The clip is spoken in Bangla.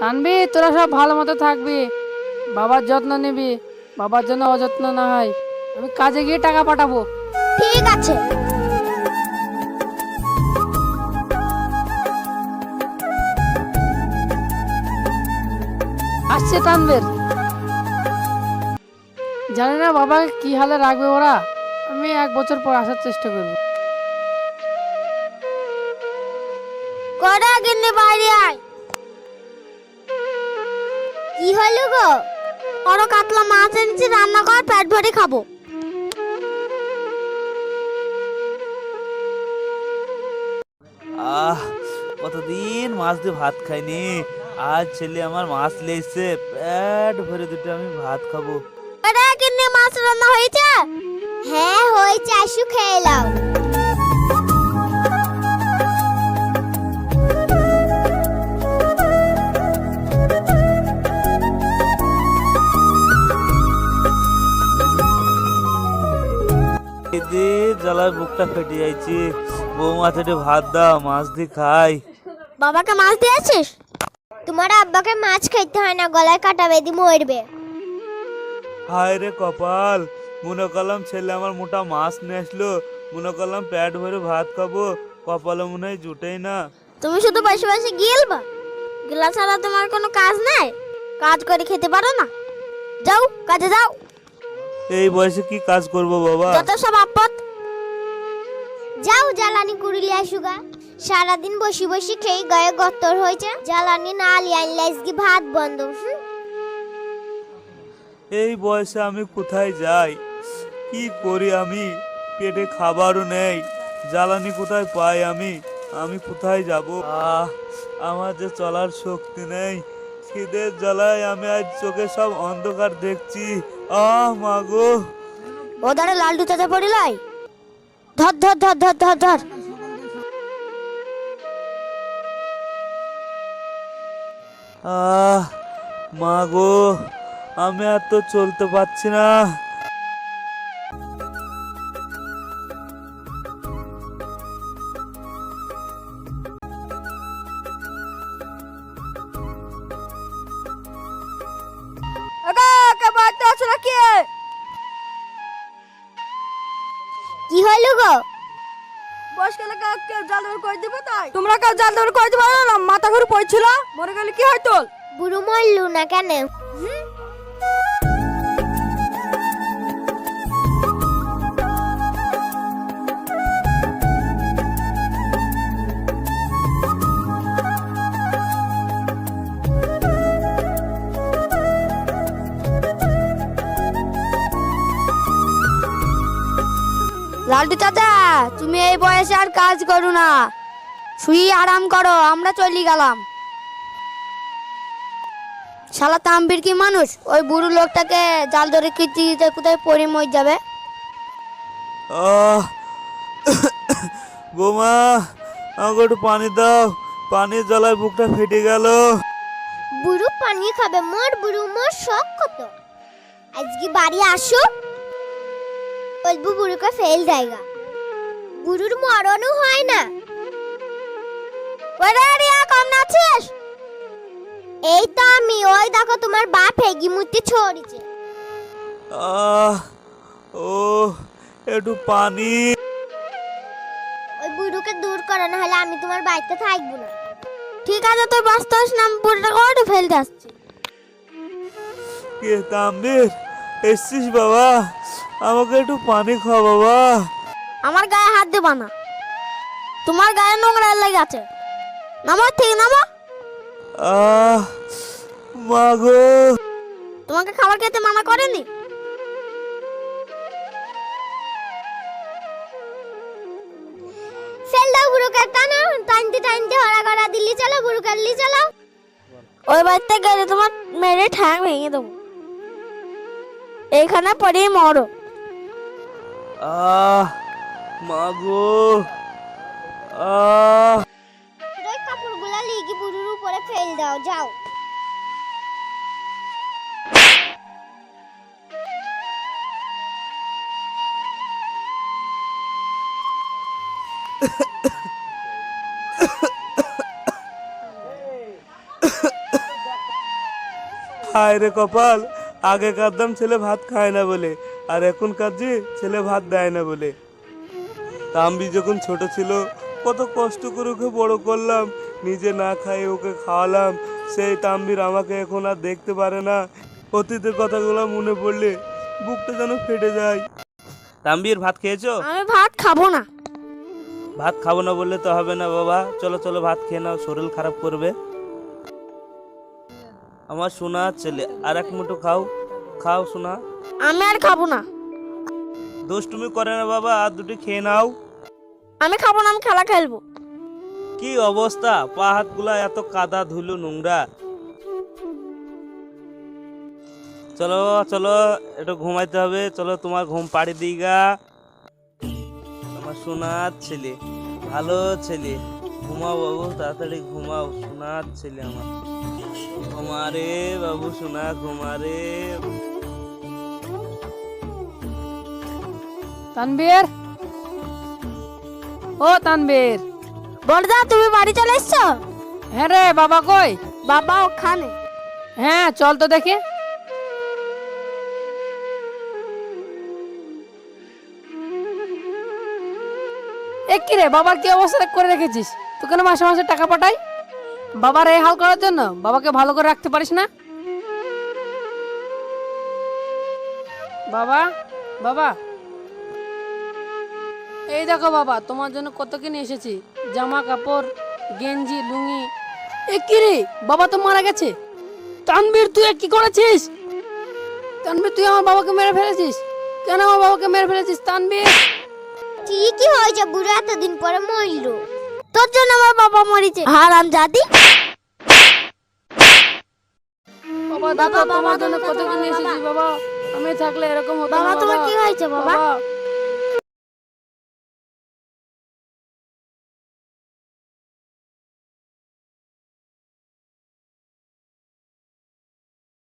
থানবি তোরা সব ভালো মতো থাকবি। বাবার যত্ন নিবি বাবার জন্য অযত্ন না হয়। আমি কাজে গিয়ে টাকা পাঠাবো। ঠিক আছে। আসছে তানবের। জানি না বাবাকে কি হালে রাখবে ওরা? আমি এক বছর পর আসার চেষ্টা করব। কড়া গিন্নি বাইরে আয়। কি হলো গো? বড় কাতলা মাছ এনেছি রান্না কর পেট ভরে খাব। আহ কতদিন মাছ দিয়ে ভাত খাইনি। আজ ছেলে আমার মাছ লেগেছে পেট ভরে দুটো আমি ভাত খাব। কড়া গিন্নি মাছ রান্না হয়েছে? হ্যাঁ হয়েছে আসু খেয়ে জ্বালায় বুকটা ফেটে যাইছি। বৌমা থেকে ভাত দাও মাছ দিয়ে খাই। বাবাকে মাছ দিয়েছিস? তোমার আব্বাকে মাছ খেতে হয় না গলায় কাটা বেঁধে মরবে। হায় রে কপাল মনে করলাম ছেলে আমার মোটা মাছ নিয়ে আসলো। মনে করলাম পেট ভরে ভাত খাব কপালে মনে হয় জুটেই না। তুমি শুধু বসে বসে গিলবা? গিলা ছাড়া তোমার কোনো কাজ নাই? কাজ করে খেতে পারো না? যাও কাজে যাও। এই বয়সে কি কাজ করব বাবা? যত সব আপদ যাও জ্বালানি কুড়িলে আসুগা সারাদিন বসি বসি খেয়ে গায়ে গত্তর হয়েছে। জ্বালানি না আনলে আজকে ভাত বন্ধ এই বয়সে আমি কোথায় যাই? কি করি আমি? পেটে খাবারও নেই। জ্বালানি কোথায় পাই আমি? আমি কোথায় যাব? আহ আমার যে চলার শক্তি নেই। খিদের জ্বালায় আমি আজ চোখে সব অন্ধকার দেখছি। আহ মাগো ও ধারে লালটু চাচা পড়িলাই ধর ধর ধর ধর ধর ধর। আহ মাগো আমি আর তো চলতে পারছি না। জাল করে দিবে তাই? তোমরা কেউ জাল করে দিবে না মাথা ঘুরে পড়ছিল? মরে গেলে কি হয় তোর? বুড়ো মরলু না কেন? লালটু চাচা তুমি এই বয়সে আর কাজ করো না। শুয়ে আরাম করো আমরা চলে গেলাম। শালা তাম্বির কি মানুষ? ওই বুড়ো লোকটাকে জাল ধরে কিচি দিতে কোথায় পরি মই যাবে? আহ বোমা আমাকে একটু পানি দাও। পানির জ্বালায় বুকটা ফেটে গেল। বুড়ো পানি খাবে মোর বুড়ো মোর শখ কত? আজকে বাড়ি আসো বলব বুড়োকে ফেল দেয়গা বুড়োর মরণও হয় না। ওরে রিয়া কম নাচিস এই তো আমি ওই দেখো তোমার বাপ হেগি মুতি ছড়িছে। আহ ও একটু পানি। ওই বুড়োকে দূর করো না হলে আমি তোমার বাড়িতে থাকব না। ঠিক আছে তোর বাঁচতে হস না আমি বুড়োটা করে ফেলতে আসছি। কে তাম্বির? এসছিস বাবা। আমাকে একটু পানি খাও বাবা। আমার গায়ে হাত দেবা না। তোমার গায়ে নোংরা লেগে আছে। নামো ঠিক নামো। আহ মাগো তোমাকে খাবার খেতে মানা করেনি? ফেল দাও বুড়োকে টানো টানতে টানতে হরা করা দিল্লি চলো বুড়োকে লি চলো। ওই বাড়িতে গেলে তোমার মেরে ঠ্যাং ভেঙে দেবো। এইখানে পড়েই মরো। আহ মাগো আহ। ওই কাপড়গুলো লিগি বুড়োর উপরে ফেল দাও যাও। হায় রে কপাল। আগে কাঁদতাম ছেলে ভাত খায় না বলে আর এখন কাঁদছি ছেলে ভাত দেয় না বলে। তাম্বি যখন ছোট ছিল কত কষ্ট করে ওকে বড় করলাম নিজে না খাই ওকে খাওয়ালাম সেই তাম্বির আমাকে এখন আর দেখতে পারে না। অতীতের কথাগুলো মনে পড়লে বুকটা যেন ফেটে যায়। তাম্বির ভাত খেয়েছো? আমি ভাত খাব না। ভাত খাব না বললে তো হবে না বাবা। চলো চলো ভাত খেয়ে নাও শরীর খারাপ করবে। আমার সোনা ছেলে আর এক মুঠো খাও খাও সোনা। আমি আর খাব না। দুষ্টুমি করে না বাবা আর দুটি খেয়ে নাও। আমি খাব না আমি খেলা খেলব। কি অবস্থা? পা হাতগুলা এত কাদা ধুলো নোংরা। চলো চলো একটু ঘুমাইতে হবে। চলো তোমার ঘুম পাড়ি দিগা আমার সোনার ছেলে ভালো ছেলে। ঘুমাও বাবু তাড়াতাড়ি ঘুমাও সোনার ছেলে আমার। ঘুমারে বাবু সোনা ঘুমারে। তানবীর? ও তানবীর। বড়দা তুমি বাড়ি চলে এসছো? হ্যাঁ রে বাবা কই? বাবা ওখানে। হ্যাঁ চল তো দেখে। এ কি রে বাবার কি অবস্থা করে রেখেছিস? তুই কেন মাসে মাসে টাকা পাঠাই? বাবার এই হাল করার জন্য? বাবাকে ভালো করে রাখতে পারিস না? বাবা বাবা। এই দেখো বাবা, তোমার জন্য কত কি নিয়ে এসেছি। জামা কাপড়, গেঞ্জি, লুঙ্গি। এ কি রে? বাবা তো মারা গেছে। তানবীর, তুই কি করেছিস? তানবীর, তুই আমার বাবাকে মেরে ফেলেছিস? কেন আমার বাবাকে মেরে ফেলেছিস, তানবীর? ঠিকই হয়েছে, বুড়ো এতদিন পরে মরল। তোর জন্য আমার বাবা মরেছে। হারাম জানি বাবা দাদা তোমার জন্য কত কিনে এসেছি বাবা? আমি থাকলে এরকম হতো বাবা তোমার কি হয়েছে বাবা